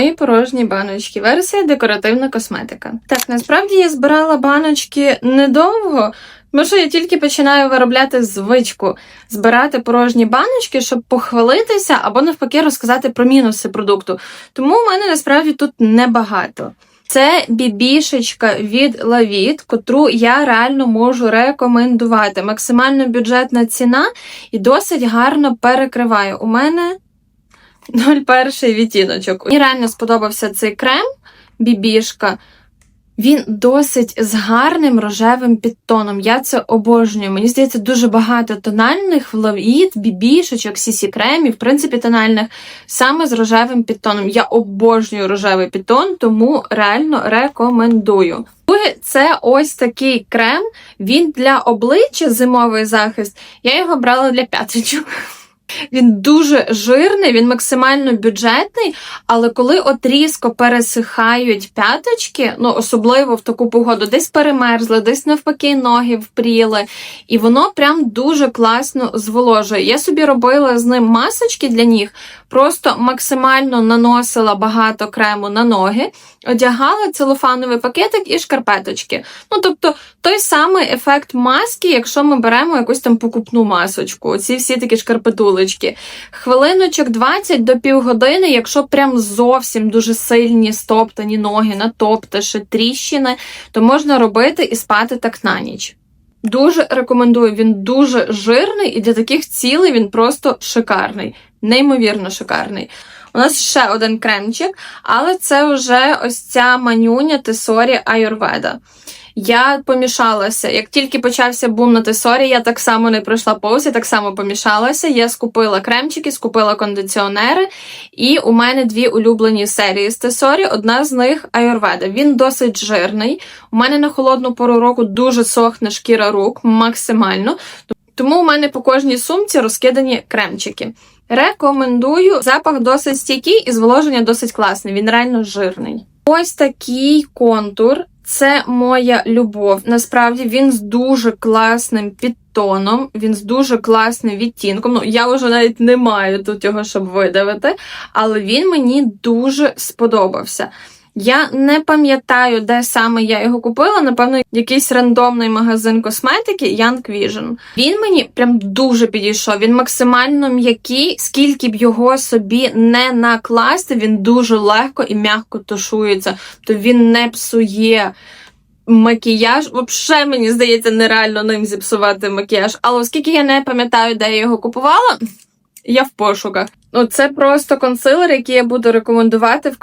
мої порожні баночки. Версія декоративна косметика. Так, насправді я збирала баночки недовго, тому що я тільки починаю виробляти звичку збирати порожні баночки, щоб похвалитися або навпаки розказати про мінуси продукту. Тому в мене насправді тут небагато. Це бібішечка від Lavit, котру я реально можу рекомендувати. Максимально бюджетна ціна і досить гарно перекриває. У мене 01 відтіночок. Мені реально сподобався цей крем бібішка. Він досить з гарним рожевим підтоном. Я це обожнюю. Мені здається, дуже багато тональних влавіт, бібішечок, сісі кремів, в принципі, тональних, саме з рожевим підтоном. Я обожнюю рожевий підтон, тому реально рекомендую. Це ось такий крем. Він для обличчя зимовий захист. Я його брала для п'яточок. Він дуже жирний, він максимально бюджетний, але коли от різко пересихають п'яточки, ну особливо в таку погоду, десь перемерзли, десь навпаки ноги впріли, і воно прям дуже класно зволожує. Я собі робила з ним масочки для ніг, просто максимально наносила багато крему на ноги, одягала целофановий пакетик і шкарпеточки. Ну тобто той самий ефект маски, якщо ми беремо якусь там покупну масочку, оці всі такі шкарпетулечки. Хвилиночок 20 до півгодини, якщо прям зовсім дуже сильні стоптані ноги, натопташі, тріщини, то можна робити і спати так на ніч. Дуже рекомендую, він дуже жирний, і для таких цілей він просто шикарний, неймовірно шикарний. У нас ще один кремчик, але це вже ось ця манюня Тесорі Аюрведа. Я помішалася. Як тільки почався бум на Тесорі, я так само не пройшла повз, я так само помішалася. Я скупила кремчики, скупила кондиціонери, і у мене дві улюблені серії з Тесорі. Одна з них Аюрведа. Він досить жирний. У мене на холодну пору року дуже сохне шкіра рук, максимально. Тому у мене по кожній сумці розкидані кремчики. Рекомендую. Запах досить стійкий і зволоження досить класне. Він реально жирний. Ось такий контур. Це моя любов. Насправді він з дуже класним підтоном, він з дуже класним відтінком. Ну, я вже навіть не маю тут його, щоб видавити, але він мені дуже сподобався. Я не пам'ятаю, де саме я його купила. Напевно, якийсь рандомний магазин косметики Young Vision. Він мені прям дуже підійшов. Він максимально м'який, скільки б його собі не накласти, він дуже легко і м'яко тушується, то він не псує. Макіяж, взагалі, мені здається, нереально ним зіпсувати макіяж. Але оскільки я не пам'ятаю, де я його купувала, я в пошуках. Ну, це просто консилер, який я буду рекомендувати в